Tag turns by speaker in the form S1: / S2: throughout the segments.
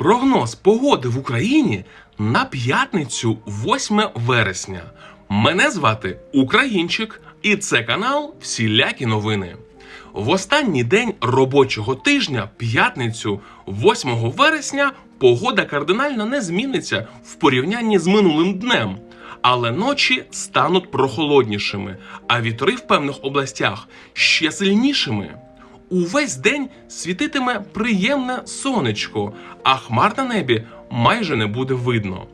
S1: Прогноз погоди в Україні на п'ятницю 8 вересня. Мене звати Українчик, і це канал Всілякі новини. В останній день робочого тижня, п'ятницю, 8 вересня, погода кардинально не зміниться в порівнянні з минулим днем. Але ночі стануть прохолоднішими, а вітри в певних областях ще сильнішими. Увесь день світитиме приємне сонечко, а хмар на небі майже не буде видно.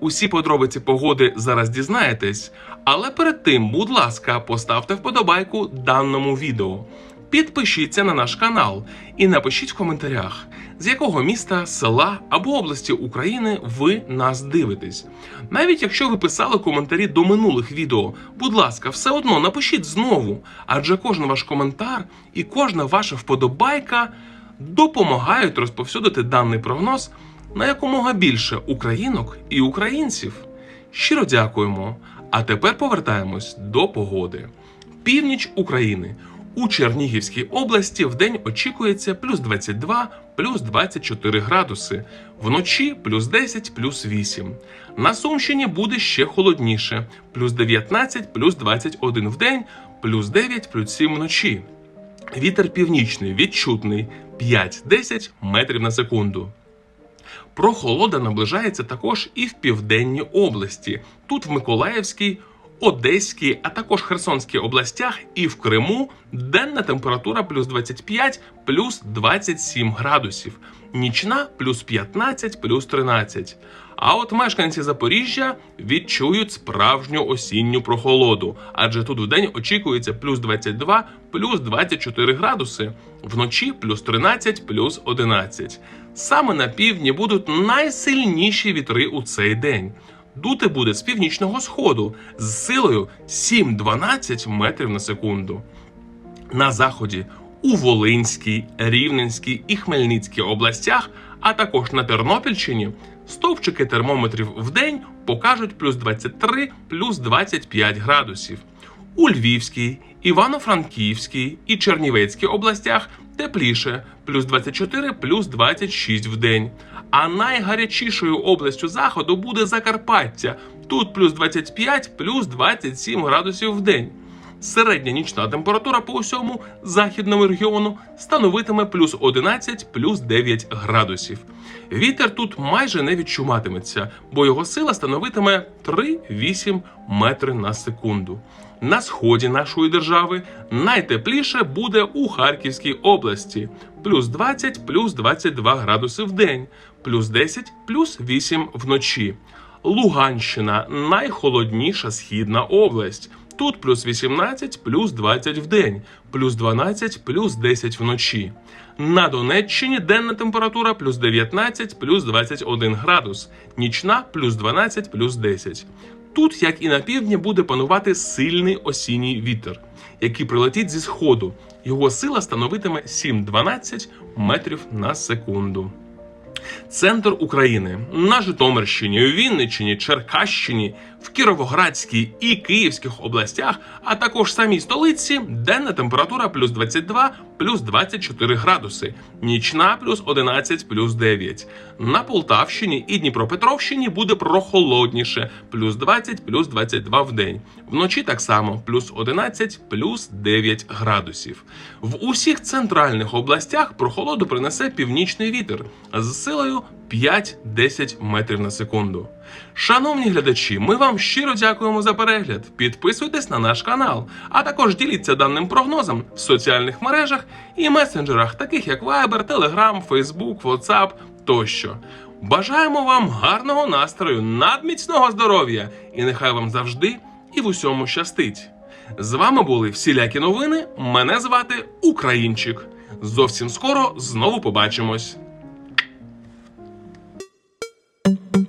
S1: Усі подробиці погоди зараз дізнаєтесь, але перед тим, будь ласка, поставте вподобайку даному відео. Підпишіться на наш канал і напишіть в коментарях, з якого міста, села або області України ви нас дивитесь. Навіть якщо ви писали коментарі до минулих відео, будь ласка, все одно напишіть знову, адже кожен ваш коментар і кожна ваша вподобайка допомагають розповсюдити даний прогноз на якомога більше українок і українців. Щиро дякуємо. А тепер повертаємось до погоди. Північ України. У Чернігівській області в день очікується плюс 22, плюс 24 градуси, вночі плюс 10, плюс 8. На Сумщині буде ще холодніше, плюс 19, плюс 21 в день, плюс 9, плюс 7 вночі. Вітер північний відчутний 5-10 метрів на секунду. Прохолода наближається також і в південній області. Тут в Миколаївській, Одеській, а також Херсонській областях і в Криму денна температура плюс 25, плюс 27 градусів, нічна плюс 15, плюс 13. А от мешканці Запоріжжя відчують справжню осінню прохолоду, адже тут вдень очікується плюс 22, плюс 24 градуси, вночі плюс 13, плюс 11. Саме на півдні будуть найсильніші вітри у цей день. Дути буде з північного сходу з силою 7-12 метрів на секунду. На заході у Волинській, Рівненській і Хмельницькій областях, а також на Тернопільщині, стовпчики термометрів в день покажуть плюс 23, плюс 25 градусів. У Львівській, Івано-Франківській і Чернівецькій областях тепліше плюс 24, плюс 26 в день. А найгарячішою областю заходу буде Закарпаття. Тут плюс 25, плюс 27 градусів в день. Середня нічна температура по усьому західному регіону становитиме плюс 11, плюс 9 градусів. Вітер тут майже не відчуватиметься, бо його сила становитиме 3-8 метри на секунду. На сході нашої держави найтепліше буде у Харківській області плюс 20, плюс 22 градуси в день, плюс 10, плюс 8 вночі. Луганщина найхолодніша східна область. Тут плюс 18, плюс 20 в день, плюс 12, плюс 10 вночі. На Донеччині денна температура плюс 19, плюс 21 градус, нічна плюс 12, плюс 10. Тут, як і на півдні, буде панувати сильний осінній вітер, який прилетить зі сходу. Його сила становитиме 7-12 метрів на секунду. Центр України на Житомирщині, Вінниччині, Черкащині, в Кіровоградській і Київських областях, а також самій столиці, денна температура плюс 22, плюс 24 градуси, нічна плюс 11, плюс 9. На Полтавщині і Дніпропетровщині буде прохолодніше, плюс 20, плюс 22 в день. Вночі так само плюс 11, плюс 9 градусів. В усіх центральних областях прохолоду принесе північний вітер з силою 5-10 метрів на секунду. Шановні глядачі, ми вам щиро дякуємо за перегляд. Підписуйтесь на наш канал, а також діліться даним прогнозом в соціальних мережах і месенджерах, таких як Viber, Telegram, Facebook, WhatsApp тощо. Бажаємо вам гарного настрою, надміцного здоров'я і нехай вам завжди і в усьому щастить. З вами були всілякі новини. Мене звати Українчик. Зовсім скоро знову побачимось. thank you